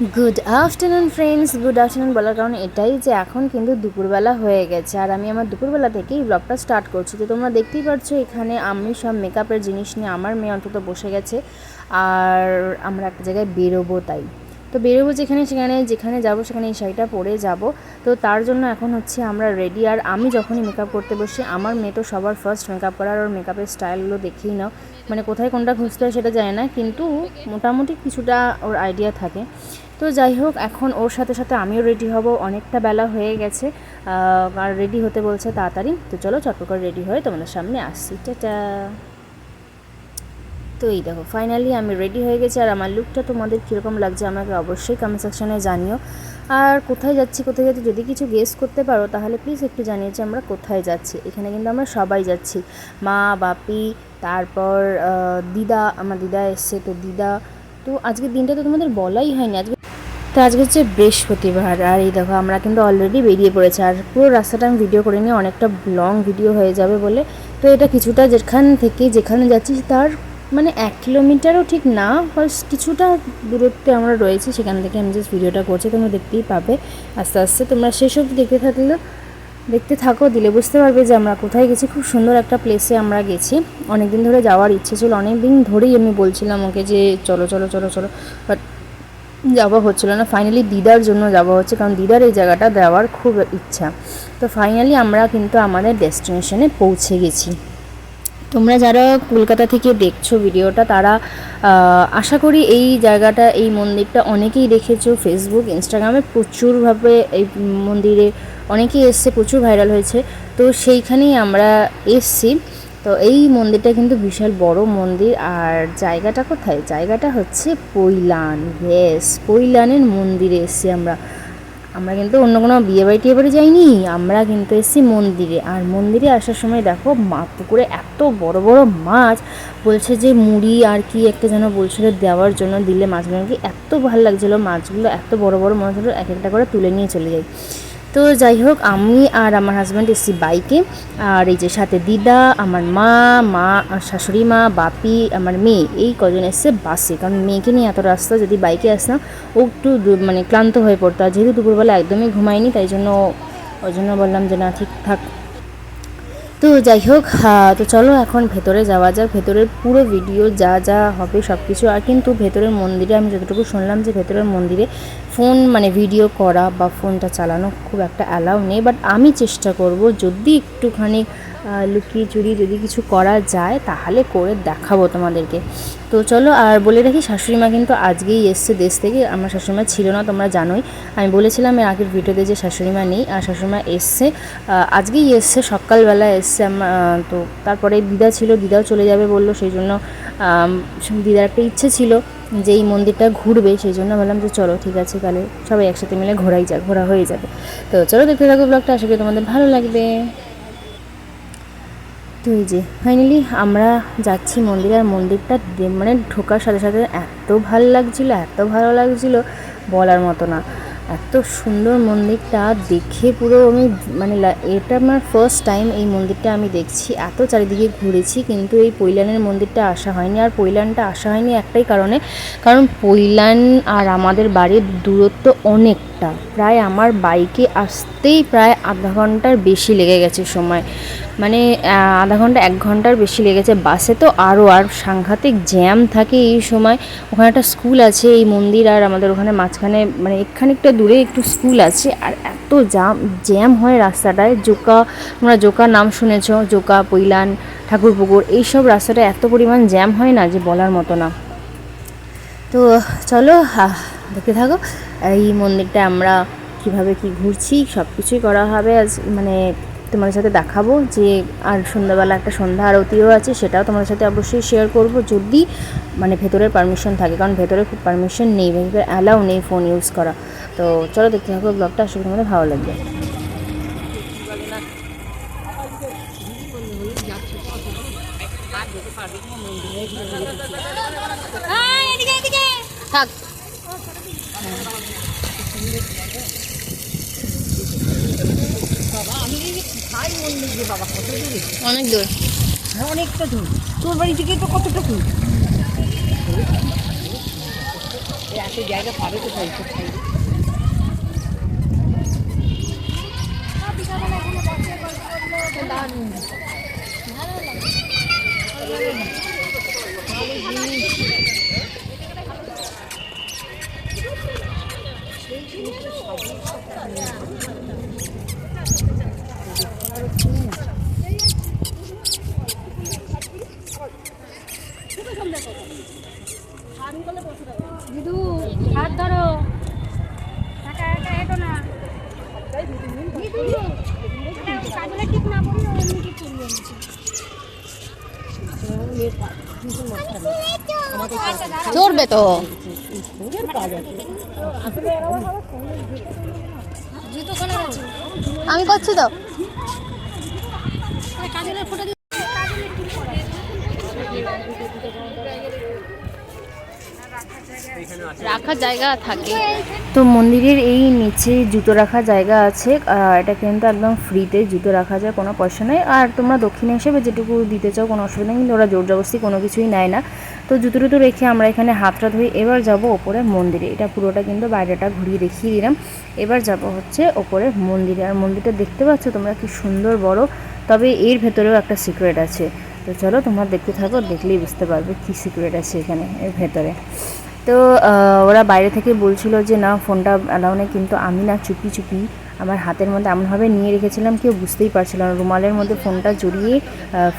Good afternoon friends good afternoon বলার কারণ এটাই যে এখন কিন্তু দুপুরবেলা হয়ে গেছে। আর আমি আমার দুপুরবেলা থেকেই ব্লগটা স্টার্ট করছি। তো তোমরা দেখতেই পারছ এখানে আমি সব মেকআপের জিনিস নিয়ে আমার মেয়ে অন্তত বসে গেছে। আর আমরা একটা জায়গায় বেরোবো তাই। তো বেরোবো যেখানে সেখানে, যেখানে যাব সেখানে এই শাড়িটা পরে যাব। তো তার জন্য এখন হচ্ছে আমরা রেডি আর আমি যখনই মেকআপ করতে বসি, আমার মেয়ে তো সবার ফার্স্ট মেকআপ করার ওর মেকআপের স্টাইলগুলো দেখেই নাও। মানে কোথায় কোনটা খুঁজতে হয় সেটা যায় না। কিন্তু মোটামুটি কিছুটা ওর আইডিয়া থাকে। তো যাই হোক, এখন ওর সাথে সাথে আমিও রেডি হব। অনেকটা বেলা হয়ে গেছে। আর রেডি হতে বলছে তাড়াতাড়ি। তো চলো চটপট করে রেডি হয়ে তোমাদের সামনে আসছি টাটা। তো এই দেখো ফাইনালি আমি রেডি হয়ে গেছি। আর আমার লুকটা তোমাদের কীরকম লাগছে আমাকে অবশ্যই কমেন্ট সেকশনে জানিও। আর কোথায় যাচ্ছি কোথায় যাচ্ছি, যদি কিছু গেস করতে পারো, তাহলে প্লিজ একটু জানিয়ে যে আমরা কোথায় যাচ্ছি। এখানে কিন্তু আমরা সবাই যাচ্ছি। মা, বাপি, তারপর দিদা, আমার দিদা এসছে, তো দিদা। তো আজকের দিনটা তো তোমাদের বলাই হয়নি। আজকে তো আজকে হচ্ছে বৃহস্পতিবার, আর এই দেখো আমরা কিন্তু অলরেডি বেরিয়ে পড়েছি, আর পুরো রাস্তাটা আমি ভিডিও করে নিয়ে অনেকটা লং ভিডিও হয়ে যাবে বলে। তো এটা কিছুটা যেখান থেকে যেখানে যাচ্ছি তার মানে এক কিলোমিটারও ঠিক না কিছুটা দূরত্বে আমরা রয়েছি, সেখান থেকে আমি জাস্ট ভিডিওটা করছি, তোমরা দেখতেই পাবে। আস্তে আস্তে তোমরা শেষ অবধি দেখতে থাকলে, দেখতে থাকো, দিলে বুঝতে পারবে যে আমরা কোথায় গেছি। খুব সুন্দর একটা প্লেসে আমরা গেছি। অনেক দিন ধরে যাওয়ার ইচ্ছে ছিল অনেক দিন ধরেই আমি বলছিলাম ওকে যে, চলো চলো চলো চলো। বাট যাওয়া হচ্ছিল না। ফাইনালি দিদার জন্য যাওয়া হচ্ছে, কারণ দিদার এই জায়গাটা দেওয়ার খুব ইচ্ছা। তো ফাইনালি আমরা কিন্তু আমাদের ডেস্টিনেশনে পৌঁছে গেছি। তোমরা যারা কলকাতা থেকে দেখছ ভিডিওটা, তারা আশা করি এই জায়গাটা, এই মন্দিরটা অনেকেই দেখেছ। ফেসবুক ইনস্টাগ্রামে প্রচুরভাবে এই মন্দিরে অনেকেই এসছে, প্রচুর ভাইরাল হয়েছে। তো সেইখানেই আমরা এসছি। তো এই মন্দিরটা কিন্তু বিশাল বড় মন্দির। আর জায়গাটা কোথায়? জায়গাটা হচ্ছে পৈলান। ইয়েস পৈলানের মন্দিরে এসছি আমরা। আমরা কিন্তু অন্য কোনো বিয়ে বাড়ি টিয়ে বাড়ি যাইনি, আমরা কিন্তু এসেছি মন্দিরে। আর মন্দিরে আসার সময় দেখো, মা পুকুরে এত বড় বড় মাছ, বলছে যে মুড়ি আর কি একটা যেন বলছিল দেওয়ার জন্য দিলে মাছগুলো। কি এত ভালো লাগছিল মাছগুলো, এত বড় বড় মাছগুলো, এক একটা করে তুলে নিয়ে চলে যাই। তো যাই হোক, আমি আর আমার হাজব্যান্ড এসেছি বাইকে আর এই যে সাথে দিদা, আমার মা মা শাশুড়ি মা, বাপি, আমার মেয়ে, এই কজন এসছে বাসে কারণ মেয়েকে নিয়ে এত রাস্তা, যদি বাইকে আসতাম ও একটু মানে ক্লান্ত হয়ে পড়তো। আর যেহেতু দুপুরবেলা একদমই ঘুমায়নি, তাই জন্য ওই জন্য বললাম যে না ঠিকঠাক তো যাই হোক তো চলো এখন ভেতরে যাওয়া যাক। ভেতরের পুরো ভিডিও যা যা হবে সব কিছু আর কিন্তু ভেতরের মন্দিরে আমি যতটুকু শুনলাম যে ভেতরের মন্দিরে ফোন মানে ভিডিও করা বা ফোনটা চালানো খুব একটা অ্যালাউ নেই। বাট আমি চেষ্টা করব যদি একটুখানি লুকিয়ে চুরি যদি কিছু করা যায়, তাহলে করে দেখাবো তোমাদেরকে। তো চলো, আর বলে রাখি শাশুড়ি মা কিন্তু আজকেই এসছে দেশ থেকে। আমার শাশুড়ি মা ছিল না, তোমরা জানোই। আমি বলেছিলাম এর আগের ভিডিওতে যে শাশুড়ি মা নেই, আর শাশুড়ি মা এসছে আজকেই এসছে, সকালবেলা এসছে তো তারপরে দিদা ছিল, দিদাও চলে যাবে বলল, সেই জন্য দিদার একটা ইচ্ছে ছিল যে এই মন্দিরটা ঘুরবে, সেই জন্য বললাম যে চলো, ঠিক আছে, তাহলে সবাই একসাথে মিলে ঘোরাই যাক, ঘোরা হয়ে যাবে। তো চলো, দেখতে থাকো ব্লগটা, আশা করি তোমাদের ভালো লাগবে। তো এই যে ফাইনালি আমরা যাচ্ছি মন্দিরে আর মন্দিরটা মানে ঢোকার সাথে সাথে এত ভালো লাগছিল, এত ভালো লাগছিল বলার মতো না। এত সুন্দর মন্দিরটা দেখে পুরো আমি মানে এটা আমার ফার্স্ট টাইম এই মন্দিরটা আমি দেখছি। এত চারিদিকে ঘুরেছি কিন্তু এই পৈলানের মন্দিরটা আসা হয়নি। আর পৈলানটা আসা হয়নি একটাই কারণে, কারণ পৈলান আর আমাদের বাড়ির দূরত্ব অনেকটা প্রায় আমার বাইকে আসতেই প্রায় আধা ঘণ্টার বেশি লেগে গেছে সময়। মানে আধা ঘণ্টা, এক ঘণ্টার বেশি লেগেছে বাসে। তো আরও আর সাংঘাতিক জ্যাম থাকে এই সময়। ওখানে একটা স্কুল আছে, এই মন্দির আর আমাদের ওখানে মাঝখানে মানে খানিকটা দূরে একটু স্কুল আছে। আর এত জাম, জ্যাম হয় রাস্তাটায়। জোকা, তোমরা জোকা নাম শুনেছ, জোকা, পৈলান, ঠাকুরপুকুর এইসব রাস্তাটা এত পরিমাণ জ্যাম হয় না যে বলার মতো না। তো চলো দেখতে থাকো। এই মন্দিরটা আমরা কীভাবে কি ঘুরছি সব কিছুই করা হবে আজ। মানে তোমাদের সাথে দেখাবো যে আর সন্ধ্যাবেলা একটা সন্ধ্যা আরতিও আছে সেটাও তোমাদের সাথে অবশ্যই শেয়ার করব যদি মানে ভেতরের পারমিশন থাকে। কারণ ভেতরে খুব পারমিশন নেই ভেতরে অ্যালাউ নেই ফোন ইউজ করা। তো চলো দেখতে থাকো ব্লগটা করি তোমাদের ভালো লাগবে। থাক। অনেক দূর। হ্যাঁ অনেকটা দূর। তোর বাড়ি থেকে তো কতটা দূর? এত জায়গা পাবে কোথায়? এইসব সাইডে দিদু হাত ধরো। একা একা হেঁটো না। টিপ না অন্য করবে চড়বে তো। আছে আমি করছি তো। রাখার জায়গা থাকে। তো মন্দিরের এই নিচে জুতো রাখার জায়গা আছে আর এটা কিন্তু একদম ফ্রিতে জুতো রাখা যায় কোনো পয়সা নেই। আর তোমরা দক্ষিণে হিসেবে যেটুকু দিতে চাও কোনো অসুবিধা নেই কিন্তু ওরা জোর জবরদস্তি কোনো কিছুই নেয় না। তো জুতো টুতো রেখে আমরা এখানে হাতটা ধুই এবার যাব ওপরে মন্দিরে। এটা পুরোটা কিন্তু বাইরেটা ঘুরিয়ে দেখিয়ে দিলাম। এবার যাব হচ্ছে ওপরে মন্দিরে। আর মন্দিরটা দেখতে পাচ্ছ তোমরা কি সুন্দর বড়, তবে এর ভেতরেও একটা সিক্রেট আছে। তো চলো তোমরা দেখতে থাকো, দেখলেই বুঝতে পারবে কী সিক্রেট আছে এখানে, এর ভেতরে। তো ওরা বাইরে থেকে বলছিল যে, না, ফোনটা অ্যালাউ নেই। কিন্তু আমি না চুপি চুপি আমার হাতের মধ্যে এমনভাবে নিয়ে রেখেছিলাম, কেউ বুঝতেই পারছিল না। রুমালের মধ্যে ফোনটা জড়িয়ে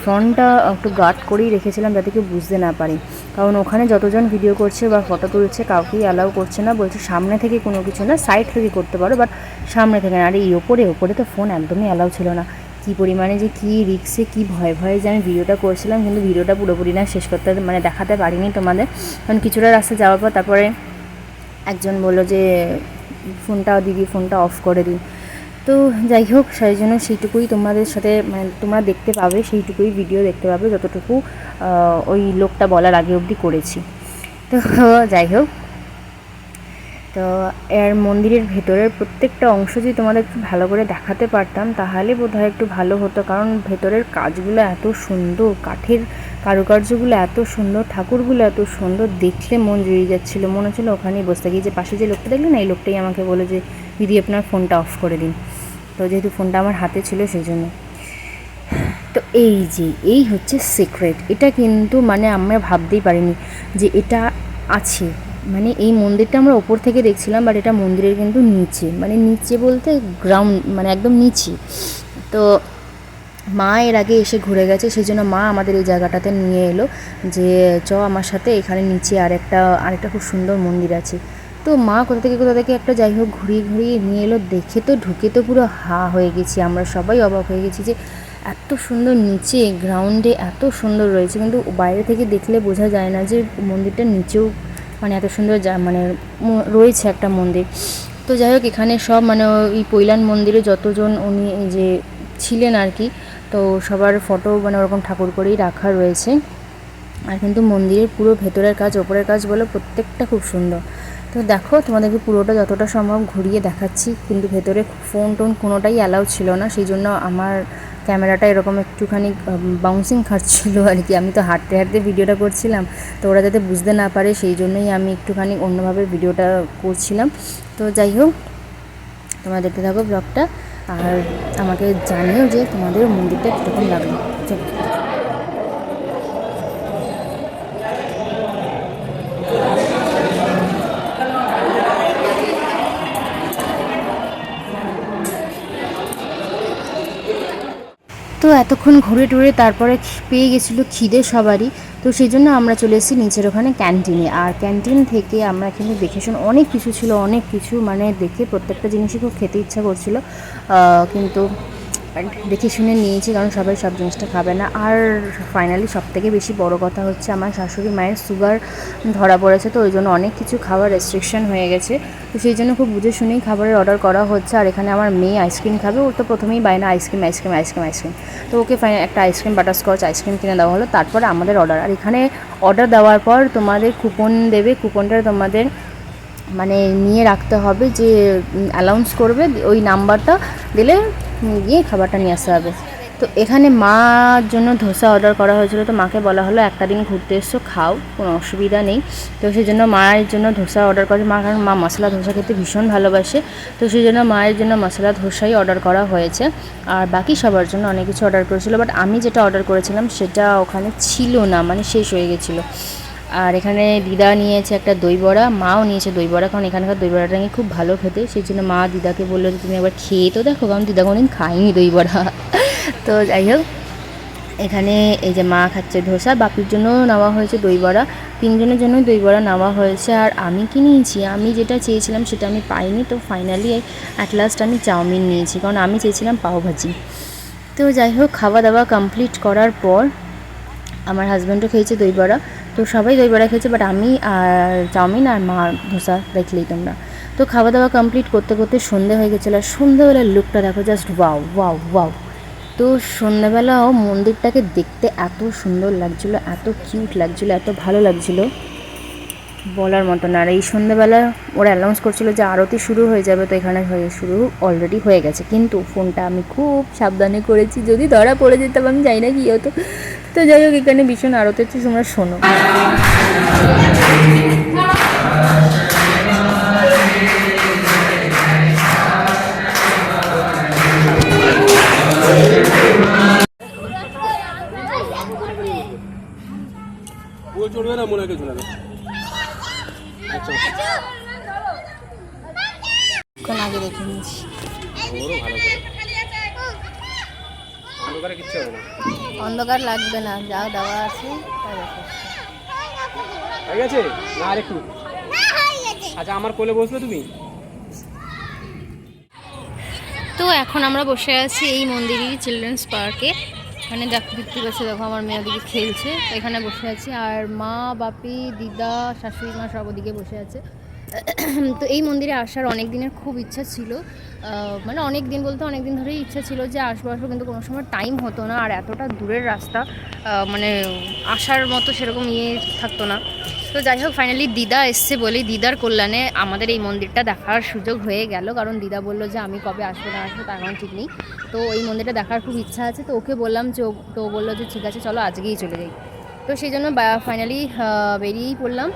ফ্রন্টটা একটু গার্ড করেই রেখেছিলাম যাতে কেউ বুঝতে না পারে। কারণ ওখানে যতজন ভিডিও করছে বা ফটো তুলছে, কাউকেই অ্যালাউ করছে না। বলছে সামনে থেকে কোনো কিছু না সাইড থেকে করতে পারো বাট সামনে থেকে না। আর, এই ওপরে ওপরে তো ফোন একদমই অ্যালাউ ছিল না। কী পরিমাণে যে কী রিক্সে কী ভয় ভয়ে যে আমি ভিডিওটা করছিলাম, কিন্তু ভিডিওটা পুরোপুরি না শেষ করতে মানে দেখাতে পারিনি তোমাদের। কারণ কিছুটা রাস্তা যাওয়ার পর তারপরে একজন বলল যে ফোনটা দিদি, ফোনটা অফ করে দিন। তো যাই হোক, সেই জন্য সেইটুকুই তোমাদের সাথে মানে তোমরা দেখতে পাবে, সেইটুকুই ভিডিও দেখতে পাবে যতটুকু ওই লোকটা বলার আগে অবধি করেছি। তো যাই হোক, তো এর মন্দিরের ভেতরের প্রত্যেকটা অংশ যদি তোমাদের একটু ভালো করে দেখাতে পারতাম, তাহলে বোধহয় একটু ভালো হতো। কারণ ভেতরের কাজগুলো এত সুন্দর, কাঠের কারুকার্যগুলো এত সুন্দর, ঠাকুরগুলো এত সুন্দর দেখলে মন জুড়িয়ে যাচ্ছিল। মনে হচ্ছিল ওখানেই বসে থাকি। যে পাশে যে লোকটা দেখলে না, এই লোকটাই আমাকে বলে যে, দিদি, আপনার ফোনটা অফ করে দিন। তো যেহেতু ফোনটা আমার হাতে ছিল সেই জন্য তো এই যে, এই হচ্ছে সিক্রেট এটা কিন্তু মানে আমরা ভাবতেই পারিনি যে এটা আছে। মানে এই মন্দিরটা আমরা ওপর থেকে দেখছিলাম বাট এটা মন্দিরের কিন্তু নিচে। মানে নিচে বলতে গ্রাউন্ড মানে একদম নিচে। তো মা এর আগে এসে ঘুরে গেছে, সেই জন্য মা আমাদের এই জায়গাটাতে নিয়ে এলো যে, চ আমার সাথে এখানে নিচে আরেকটা আরেকটা খুব সুন্দর মন্দির আছে। তো মা কোথা থেকে কোথা থেকে একটা যাই হোক ঘুরিয়ে ঘুরিয়ে নিয়ে এলো, দেখে তো ঢুকে তো পুরো হা হয়ে গেছি। আমরা সবাই অবাক হয়ে গেছি যে, এত সুন্দর নিচে গ্রাউন্ডে এত সুন্দর রয়েছে। কিন্তু বাইরে থেকে দেখলে বোঝা যায় না যে, মন্দিরটার নিচেও মানে এত সুন্দর মানে রয়েছে একটা মন্দির। তো যাই হোক, এখানে সব মানে ওই পৈলান মন্দিরে যতজন উনি যে ছিলেন আর কি তো সবার ফটো মানে ওরকম ঠাকুর করেই রাখা রয়েছে। আর কিন্তু মন্দিরের পুরো ভেতরের কাজ, ওপরের কাজ বলে প্রত্যেকটা খুব সুন্দর। তো দেখো তোমাদেরকে পুরোটা যতটা সম্ভব ঘুরিয়ে দেখাচ্ছি, কিন্তু ভেতরে ফোন টোন কোনোটাই অ্যালাউ ছিল না। সেই জন্য আমার ক্যামেরাটা এরকম একটুখানি বাউন্সিং খাচ্ছিল আর কি। আমি তো হাঁটতে হাঁটতে ভিডিওটা করছিলাম, তো ওরা যাতে বুঝতে না পারে সেই জন্যই আমি একটুখানি অন্যভাবে ভিডিওটা করছিলাম। তো যাই হোক তোমরা দেখতে থাকো ব্লগটা আর আমাকে জানিও যে তোমাদের মন্দিরটা কীরকম লাগল। তো এতক্ষণ ঘুরে টুরে তারপরে পেয়ে গেছিল খিদে সবারই। তো সেই জন্য আমরা চলে এসেছি নিচের ওখানে ক্যান্টিনে। আর ক্যান্টিন থেকে আমরা কিন্তু দেখে শুনে অনেক কিছু ছিল, অনেক কিছু মানে দেখে প্রত্যেকটা জিনিসই খুব খেতে ইচ্ছা করছিল। কিন্তু দেখে শুনে নিয়েছি, কারণ সবাই সব জিনিসটা খাবে না। আর ফাইনালি সব থেকে বেশি বড় কথা হচ্ছে, আমার শাশুড়ি মায়ের সুগার ধরা পড়েছে, তো ওই জন্য অনেক কিছু খাবার রেস্ট্রিকশন হয়ে গেছে। তো সেই জন্য খুব বুঝে শুনেই খাবারের অর্ডার করা হচ্ছে, আর এখানে আমার মেয়ে আইসক্রিম খাবে, ও তো প্রথমেই বায়না ice cream ice cream ice cream ice cream তো ওকে ফাইন একটা ice cream butterscotch ice cream কিনে দেওয়া হলো, তারপরে আমাদের অর্ডার আর এখানে অর্ডার দেওয়ার পর তোমাদের কুপন দেবে কুপনটা তোমাদের মানে নিয়ে রাখতে হবে যে অ্যালাউন্স করবে, ওই নাম্বারটা দিলে গিয়ে খাবারটা নিয়ে আসতে হবে। তো এখানে মার জন্য ধোসা অর্ডার করা হয়েছিল। তো মাকে বলা হলো, একটা দিন ঘুরতে এসছো খাও, কোনো অসুবিধা নেই। তো সেই জন্য মায়ের জন্য ধোসা অর্ডার করে। মা, কারণ মা মশলা ধোসা খেতে ভীষণ ভালোবাসে। তো সেই জন্য মায়ের জন্য মশলা ধোসাই অর্ডার করা হয়েছে। আর বাকি সবার জন্য অনেক কিছু অর্ডার করেছিল। বাট আমি যেটা অর্ডার করেছিলাম, সেটা ওখানে ছিল না মানে শেষ হয়ে গেছিল। আর এখানে দিদা নিয়েছে একটা দই বড়া, মাও নিয়েছে দই বড়া, কারণ এখানকার দই বড়াটা নাকি খুব ভালো খেতে, সেই জন্য মা দিদাকে বলল যে, তুমি একবার খেয়ে তো দেখো, কারণ দিদা কোনোদিন খায়নি দই বড়া। তো যাই হোক, এখানে এই যে মা খাচ্ছে ধোসা, বাপির জন্য নেওয়া হয়েছে দই বড়া, তিনজনের জন্য দই বড়া নেওয়া হয়েছে, আর আমি কি নিয়েছি? আমি যেটা চেয়েছিলাম সেটা আমি পাইনি, তো ফাইনালি অ্যাট লাস্ট আমি চাউমিন নিয়েছি, কারণ আমি চেয়েছিলাম পাওভাজি তো যাই হোক, খাওয়া দাওয়া কমপ্লিট করার পর আমার হাজব্যান্ডও খেয়েছে দই বড়া তো সবাই দই বড়া খেয়েছে বাট আমি আর চাউমিন আর মা ধোসা দেখলেই তোমরা। তো খাওয়া দাওয়া কমপ্লিট করতে করতে সন্ধে হয়ে গেছিল আর সন্ধ্যেবেলার লুকটা দেখো জাস্ট ওয়াও ওয়াও ওয়াও তো সন্ধ্যাবেলাও মন্দিরটাকে দেখতে এত সুন্দর লাগছিল, এত কিউট লাগছিল, এত ভালো লাগছিল। বলার মতো না, আর এই সন্ধ্যেবেলা ওরা অ্যানাউন্স করছিল যে আরতি শুরু হয়ে যাবে, তো এখানে হয়ে শুরু অলরেডি হয়ে গেছে। কিন্তু ফোনটা আমি খুব সাবধানে করেছি, যদি ধরা পড়ে যেতাম, আমি জানি না কি হতো। তো যাই হোক এখানে ভীষণ আরতি হচ্ছে তোমরা শোনো। চড়বে না আচ্ছা। এখন আগে দেখে নিয়েছি ভালো করে। অন্ধকারে কিচ্ছু হবে না। অন্ধকার লাগবে না যা দেওয়া আছে তাই যথেষ্ট। হয়ে গেছে? না আরেকটু। আচ্ছা আমার কোলে বসবে তুমি? তো এখন আমরা বসে আছি এই মন্দিরই চিলড্রেন্স পার্কে এখানে দেখো দেখতে পাচ্ছি দেখো আমার মেয়ে ওদিকে খেলছে। এখানে বসে আছি আর মা বাপি দিদা শাশুড়ি মা সব ওদিকে বসে আছে। তো এই মন্দিরে আসার অনেক দিনের খুব ইচ্ছা ছিল। মানে অনেক দিন বলতে অনেক দিন ধরেই ইচ্ছা ছিল যে আসব আসব, কিন্তু কোনো সময় টাইম হতো না, আর এতটা দূরের রাস্তা মানে আসার মতো সেরকম ইয়ে থাকতো না। তো যাই হোক ফাইনালি দিদা এসছে বলেই দিদার কল্যাণে আমাদের এই মন্দিরটা দেখার সুযোগ হয়ে গেল। কারণ দিদা বলল যে, আমি কবে আসব না আসব তার কোনো ঠিক নেই। তো এই মন্দিরটা দেখার খুব ইচ্ছা আছে। তো ওকে বললাম যে তো বলল যে, ঠিক আছে, চলো আজকেই চলে যাই। তো সেই জন্য ফাইনালি বেরিয়েই পড়লাম।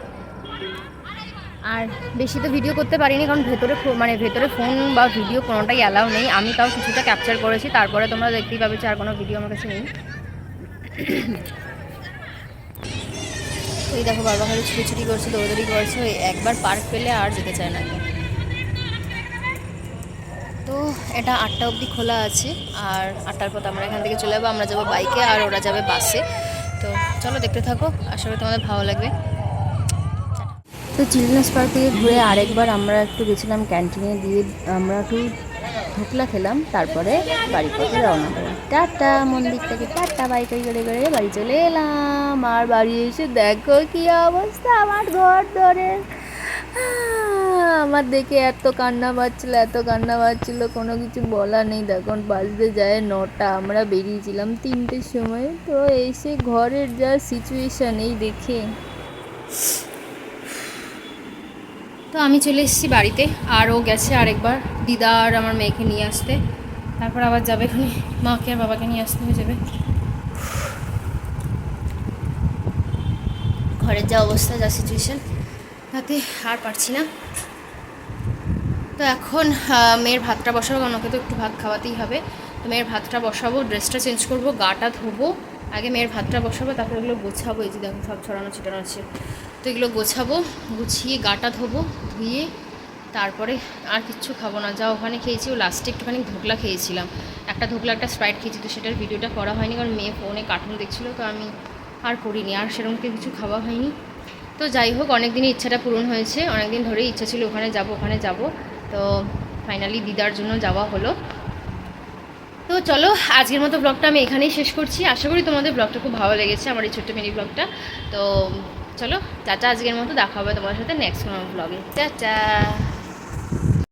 আর বেশি তো ভিডিও করতে পারিনি, কারণ ভেতরে মানে ভেতরে ফোন বা ভিডিও কোনোটাই অ্যালাউ নেই। আমি তাও কিছুটা ক্যাপচার করেছি, তারপরে তোমরা দেখতেই পাবে আর কোনো ভিডিও আমার কাছে নেই। এই দেখো, বাবা খালি ছুটি ছুটি করছে, দৌড়দৌড়ি করছে, ওই একবার পার্ক পেলে আর যেতে চায় না। তো এটা আটটা অবধি খোলা আছে, আর আটটার পর আমরা এখান থেকে চলে যাব, আমরা যাব বাইকে আর ওরা যাবে বাসে তো চলো দেখতে থাকো, আশা করি তোমাদের ভালো লাগবে। তো চিলড্রেন্স পার্ক থেকে ঘুরে আরেকবার আমরা একটু গেছিলাম ক্যান্টিনে দিয়ে আমরা একটু ধোকলা খেলাম, তারপরে বাড়ি পথে রওনা দিলাম টাটা, মন্দির থেকে টাটা বাইক করে করে বাড়ি চলে এলাম। আর বাড়ি এসে দেখো কি অবস্থা আমার ঘর ধরে। আমার দেখে এত কান্না পাচ্ছিল, এত কান্না পাচ্ছিল, কোনো কিছু বলা নেই। তখন বাজতে যায় নটা, আমরা বেরিয়েছিলাম তিনটের সময়। তো এসে ঘরের যা সিচুয়েশান এই দেখে। তো আমি চলে এসেছি বাড়িতে। আর ও গেছে আরেকবার, দিদা আর আমার মেয়েকে নিয়ে আসতে। তারপর আবার যাবে এখানে মাকে আর বাবাকে নিয়ে আসতে হয়ে যাবে। ঘরের যা অবস্থা, যা সিচুয়েশান তাতে আর পারছি না। তো এখন মেয়ের ভাতটা বসাবো, কারণ ওকে তো একটু ভাত খাওয়াতেই হবে। তো মেয়ের ভাতটা বসাবো ড্রেসটা চেঞ্জ করব, গাটা ধোবো। আগে মেয়ের ভাতটা বসাবো, তারপর এগুলো গোছাবো। এই যে দেখো, সব ছড়ানো ছিটানো আছে। তো এগুলো গোছাবো, গুছিয়ে গাটা ধোবো। ধুয়ে তারপরে আর কিচ্ছু খাব না। যা ওখানে খেয়েছি, ও লাস্টে একটুখানি ধোকলা খেয়েছিলাম। একটা ধোকলা, একটা স্প্রাইট খেয়েছি তো সেটার ভিডিওটা করা হয়নি কারণ মেয়ে ফোনে কার্টুন দেখছিলো তো আমি আর করিনি। আর সেরকম কিছু খাওয়া হয়নি। তো যাই হোক অনেক দিনই ইচ্ছাটা পূরণ হয়েছে। অনেক দিন ধরেই ইচ্ছা ছিল ওখানে যাব ওখানে যাব। তো ফাইনালি দিদার জন্য যাওয়া হলো। তো চলো, আজকের মতো ব্লগটা আমি এখানেই শেষ করছি। আশা করি তোমাদের ব্লগটা খুব ভালো লেগেছে, আমার এই ছোট্ট মিনি ব্লগটা তো চলো চাচা আজকের মতো দেখা হবে তোমার সাথে নেক্সট ব্লগে চাচা